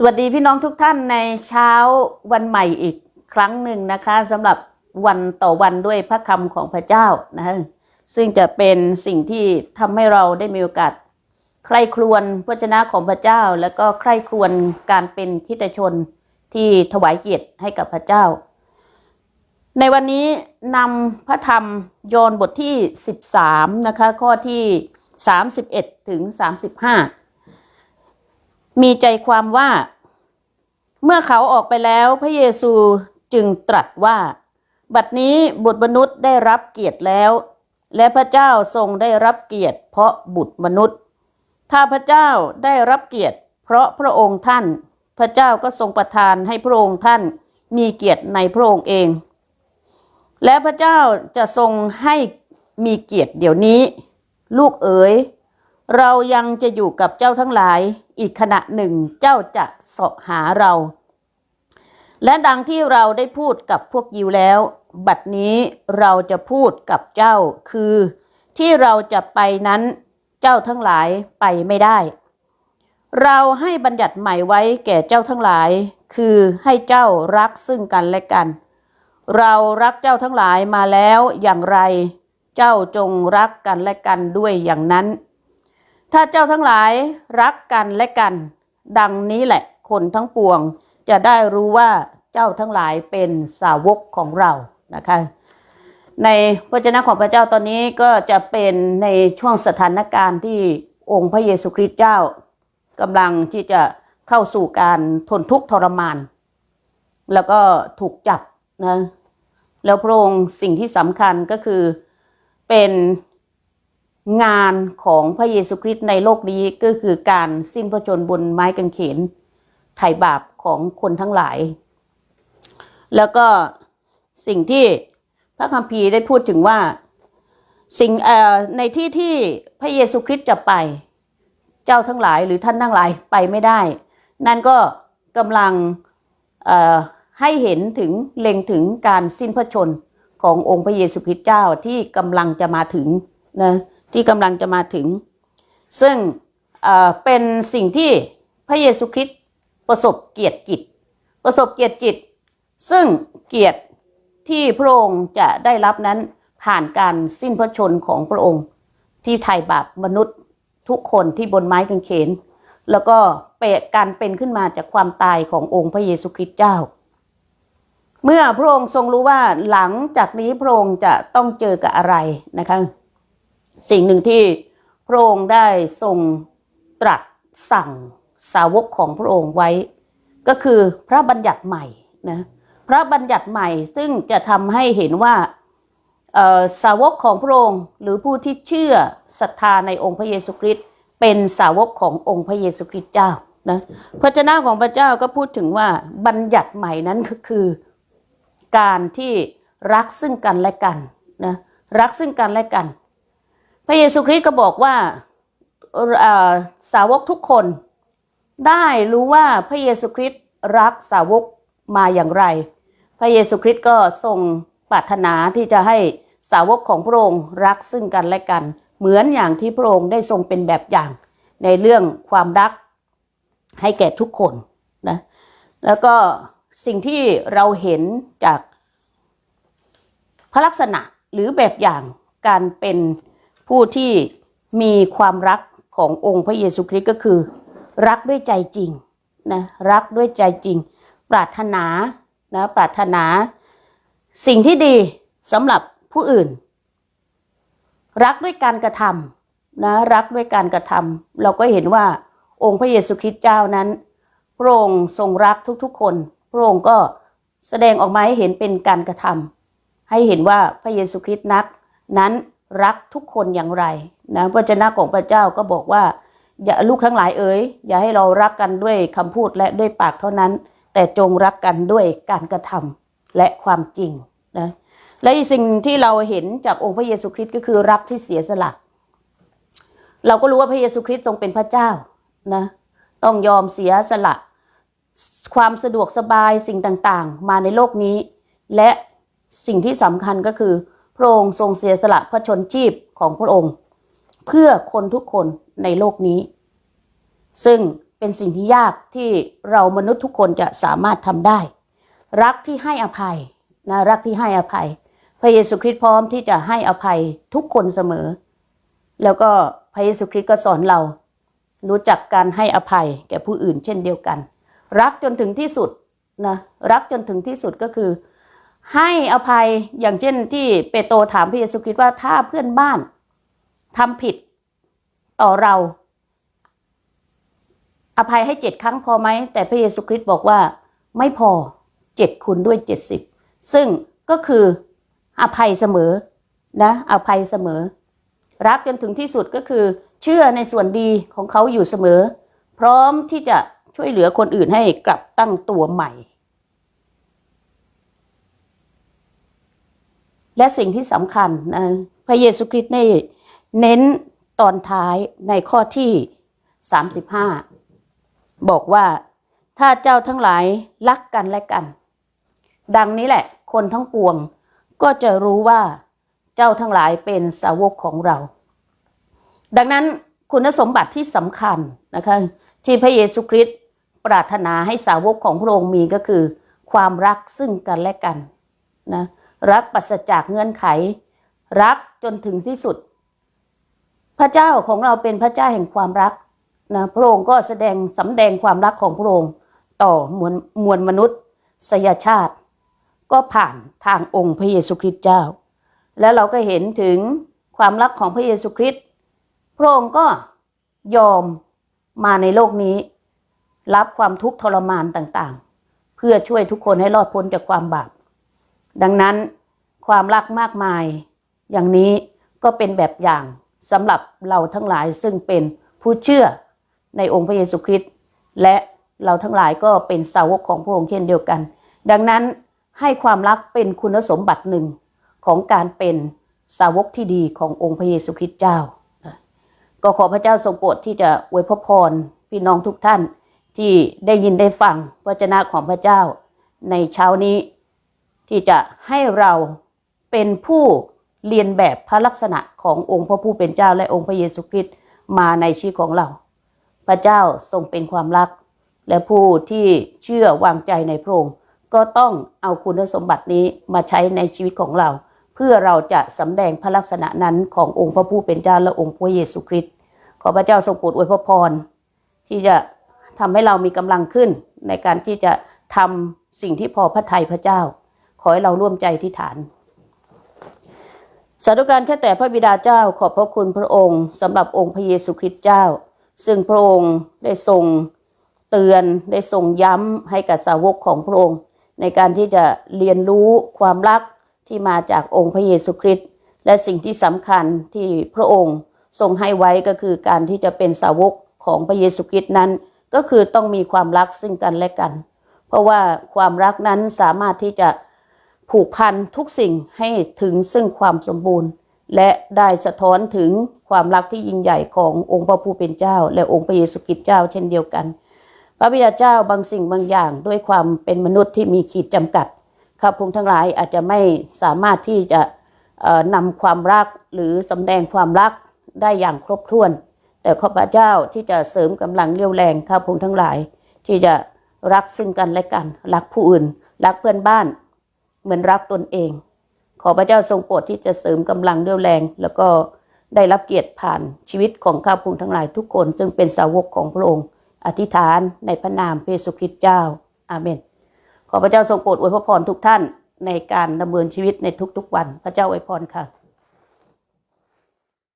สวัสดีพี่น้องทุกท่านในเช้าวันใหม่อีกครั้งหนึ่งนะคะสำหรับวันต่อวันด้วยพระคำของพระเจ้านะฮะซึ่งจะเป็นสิ่งที่ทำให้เราได้มีโอกาสใคร่ครวญพระชนะของพระเจ้า แล้วก็ใคร่ครวญการเป็นคริตชนที่ถวายเกียรติให้กับพระเจ้า ในวันนี้นำพระธรรมโยนบทที่ 13 นะคะ ข้อที่ 31 ถึง 35 มีใจความว่า เมื่อเขาออกไปแล้วพระเยซูจึงตรัสว่า บัดนี้บุตรมนุษย์ได้รับเกียรติแล้ว และพระเจ้าทรงได้รับเกียรติ เพราะบุตรมนุษย์ ถ้าพระเจ้าได้รับเกียรติ เพราะพระองค์ท่าน พระเจ้าก็ทรงประทานให้พระองค์ท่านมีเกียรติในพระองค์เอง และพระเจ้าจะทรงให้มีเกียรติเดี๋ยวนี้ ลูกเอ๋ย เรายังจะอยู่กับเจ้าทั้งหลาย อีกขณะหนึ่งเจ้าจะเสาะหาเรา และดังที่เราได้พูดกับพวกยิวแล้ว บัดนี้เราจะพูดกับเจ้าคือ ที่เราจะไปนั้นเจ้าทั้งหลายไปไม่ได้ เราให้บัญญัติใหม่ไว้แก่เจ้าทั้งหลาย คือให้เจ้ารักซึ่งกันและกัน เรารักเจ้าทั้งหลายมาแล้วอย่างไร เจ้าจงรักกันและกันด้วยอย่างนั้น ถ้าเจ้าทั้งหลายรักกันและกัน ดังนี้แหละคนทั้งปวงจะได้รู้ว่าเจ้าทั้งหลายเป็นสาวกของเรานะคะ ในพระเจ้าของพระเจ้าตอนนี้ก็จะเป็นในช่วงสถานการณ์ที่องค์พระเยซูคริสต์เจ้ากำลังที่จะเข้าสู่การทนทุกข์ทรมาน แล้วก็ถูกจับนะแล้วพระองค์สิ่งที่สำคัญก็คือเป็น งานของพระเยซูคริสต์ในโลกนี้ก็คือการสิ้นพระชนบนไม้กางเขนไถ่บาปของคนทั้งหลาย แล้วก็สิ่งที่พระคัมภีร์ได้พูดถึงว่าสิ่งในที่ที่พระเยซูคริสต์จะไป เจ้าทั้งหลายหรือท่านทั้งหลายไปไม่ได้ นั่นก็กำลังให้เห็นถึงเล็งถึงการสิ้นพระชนขององค์พระเยซูคริสต์เจ้าที่กำลังจะมาถึงนะ ที่กำลังจะมาถึง ซึ่งเป็นสิ่งที่พระเยซูคริสต์ประสบเกียรติกิจ ประสบเกียรติกิจ ซึ่งเกียรติที่พระองค์จะได้รับนั้นผ่านการสิ้นพระชนของพระองค์ ที่ไถ่บาปมนุษย์ทุกคนที่บนไม้กางเขน แล้วก็เปะการเป็นขึ้นมาจากความตายขององค์พระเยซูคริสต์เจ้า เมื่อพระองค์ทรงรู้ว่าหลังจากนี้พระองค์จะต้องเจอกับอะไรนะคะ สิ่งหนึ่งที่พระองค์ได้ทรงตรัสสั่งสาวกของพระองค์ไว้ ก็คือพระบัญญัติใหม่นะพระบัญญัติใหม่ซึ่งจะทำให้เห็นว่าสาวกของพระองค์หรือผู้ที่เชื่อศรัทธาในองค์พระเยซูคริสต์เป็นสาวกขององค์พระเยซูคริสต์เจ้านะพระเจ้าของพระเจ้าก็พูดถึงว่าบัญญัติใหม่นั้นก็คือ การที่รักซึ่งกันและกันนะรักซึ่งกันและกัน พระเยซูคริสต์ก็บอกว่าสาวกทุกคนได้รู้ว่าพระเยซูคริสต์รักสาวกมาอย่างไร พระเยซูคริสต์ก็ทรงปรารถนาที่จะให้สาวกของพระองค์รักซึ่งกันและกัน เหมือนอย่างที่พระองค์ได้ทรงเป็นแบบอย่าง ในเรื่องความรักให้แก่ทุกคนนะแล้วก็สิ่งที่เราเห็นจากพระลักษณะหรือแบบอย่างการเป็น ผู้ที่มีความรักขององค์พระเยซูคริสต์ก็คือ รักด้วยใจจริงนะรักด้วยใจจริง ปรารถนานะปรารถนา สิ่งที่ดีสำหรับผู้อื่น รักด้วยการกระทำนะรักด้วยการกระทำเราก็เห็นว่าองค์พระเยซูคริสต์เจ้านั้นพระองค์ทรงรักทุกๆคนพระองค์ก็แสดงออกมาให้เห็นเป็นการกระทำให้เห็นว่าพระเยซูคริสต์นักนั้น รักทุกคนอย่างไรนะพระเจ้าของพระเจ้าก็บอกว่าอย่าลูกทั้งหลายเอ๋ยอย่าให้เรารักกันด้วยคำพูดและด้วยปากเท่านั้น แต่จงรักกันด้วยการกระทำและความจริงนะและสิ่งที่เราเห็นจากองค์พระเยซูคริสต์ก็คือรักที่เสียสละ เราก็รู้ว่าพระเยซูคริสต์ทรงเป็นพระเจ้านะต้องยอมเสียสละ ความสะดวกสบายสิ่งต่างๆ มาในโลกนี้ และสิ่งที่สำคัญก็คือ พระองค์ทรงเสียสละพระชนชีพของพระองค์ เพื่อคนทุกคนในโลกนี้ ซึ่งเป็นสิ่งที่ยากที่เรามนุษย์ทุกคนจะสามารถทำได้ รักที่ให้อภัยนะรักที่ให้อภัย พระเยซูคริสต์พร้อมที่จะให้อภัยทุกคนเสมอ แล้วก็พระเยซูคริสต์ก็สอนเรา รู้จักการให้อภัยแก่ผู้อื่นเช่นเดียวกัน รักจนถึงที่สุดนะรักจนถึงที่สุดก็คือ ให้อภัยอย่างเช่นที่เปโตรถามพระเยซูคริสต์ว่าถ้าเพื่อนบ้านทำผิดต่อเรา อภัยให้เจ็ดครั้งพอไหม แต่พระเยซูคริสต์บอกว่าไม่พอเจ็ดคูณด้วยเจ็ดสิบซึ่งก็คืออภัยเสมอนะอภัยเสมอ รักจนถึงที่สุดก็คือ เชื่อในส่วนดีของเขาอยู่เสมอ พร้อมที่จะช่วยเหลือคนอื่นให้กลับตั้งตัวใหม่ และสิ่งที่สำคัญนะพระเยซูคริสต์ได้เน้นตอนท้ายในข้อที่ 35 บอกว่าถ้าเจ้าทั้งหลายรักกันและกัน ดังนี้แหละ คนทั้งปวงก็จะรู้ว่าเจ้าทั้งหลายเป็นสาวกของเรา ดังนั้นคุณสมบัติที่สำคัญนะคะที่พระเยซูคริสต์ปรารถนาให้สาวกของพระองค์มีก็คือ ความรักซึ่งกันและกันนะ รักปราจากเงื่อนไข รักจนถึงที่สุด พระเจ้าของเราเป็นพระเจ้าแห่งความรักนะพระองค์ก็แสดงสำแดงความรักของพระองค์ต่อมวลมวลมนุษย์สยชาติ ก็ผ่านทางองค์พระเยซูคริสต์เจ้า แล้วเราก็เห็นถึงความรักของพระเยซูคริสต์พระองค์ก็ยอมมาในโลกนี้ รับความทุกข์ทรมานต่างๆ เพื่อช่วยทุกคนให้รอดพ้นจากความบาป ดังนั้นความรักมากมาย อย่างนี้ก็เป็นแบบอย่างสำหรับเราทั้งหลายซึ่งเป็นผู้เชื่อในองค์พระเยซูคริสต์และเราทั้งหลายก็เป็นสาวกของพระองค์เช่นเดียวกัน ดังนั้นให้ความรักเป็นคุณสมบัติหนึ่งของการเป็นสาวกที่ดีขององค์พระเยซูคริสต์เจ้า ก็ขอพระเจ้าทรงโปรดที่จะอวยพรพรพี่น้องทุกท่านที่ได้ยินได้ฟังพระเจนะของพระเจ้าในเช้านี้ ที่จะให้เราเป็นผู้เรียนแบบพระลักษณะขององค์พระผู้เป็นเจ้าและองค์พระเยซูคริสต์มาในชีวิตของเรา พระเจ้าทรงเป็นความรัก และผู้ที่เชื่อวางใจในพระองค์ก็ต้องเอาคุณสมบัตินี้มาใช้ในชีวิตของเรา เพื่อเราจะสำแดงพระลักษณะนั้นขององค์พระผู้เป็นเจ้าและองค์พระเยซูคริสต์ขอพระเจ้าทรงโปรดอวยพรที่จะทำให้เรามีกำลังขึ้นในการที่จะทำสิ่งที่พอพระทัยพระเจ้า อให้เราร่วมใจที่ฐานสาธุการแค่แต่พระบิดาเจ้าขอบพระคุณพระองค์สำหรับองค์พระเยซูคริสต์เจ้า ซึ่งพระองค์ได้ทรงเตือนได้ทรงย้ำให้กับสาวกของพระองค์ ในการที่จะเรียนรู้ความรักที่มาจากองค์พระเยซูคริสต์และสิ่งที่สำคัญที่พระองค์ทรงให้ไว้ก็คือการที่จะเป็นสาวกของพระเยซูคริสต์นั้น ก็คือต้องมีความรักซึ่งกันและกัน เพราะว่าความรักนั้นสามารถที่จะ ผูกพันทุกสิ่งให้ถึงซึ่งความสมบูรณ์ และได้สะท้อนถึงความรักที่ยิ่งใหญ่ขององค์พระผู้เป็นเจ้า และองค์พระเยซูคริสต์เจ้าเช่นเดียวกัน พระบิดาเจ้าบางสิ่งบางอย่างด้วยความเป็นมนุษย์ที่มีขีดจำกัดข้าพงทั้งหลายอาจจะไม่สามารถที่จะนำความรักหรือสำแดงความรักได้อย่างครบถ้วน แต่ข้าพเจ้าที่จะเสริมกำลังเรี่ยวแรงข้าพงทั้งหลาย ที่จะรักซึ่งกันและกัน รักผู้อื่น รักเพื่อนบ้าน เหมือนรักตนเอง ขอพระเจ้าทรงโปรดที่จะเสริมกำลังเรี่ยวแรง แล้วก็ได้รับเกียรติผ่านชีวิตของข้าพุงทั้งหลายทุกคน ซึ่งเป็นสาวกของพระองค์ อธิษฐานในพระนามพระเยซูคริสต์เจ้า อาเมน ขอพระเจ้าทรงโปรดอวยพรทุกท่านในการดำเนินชีวิตในทุกๆวัน พระเจ้าอวยพรค่ะ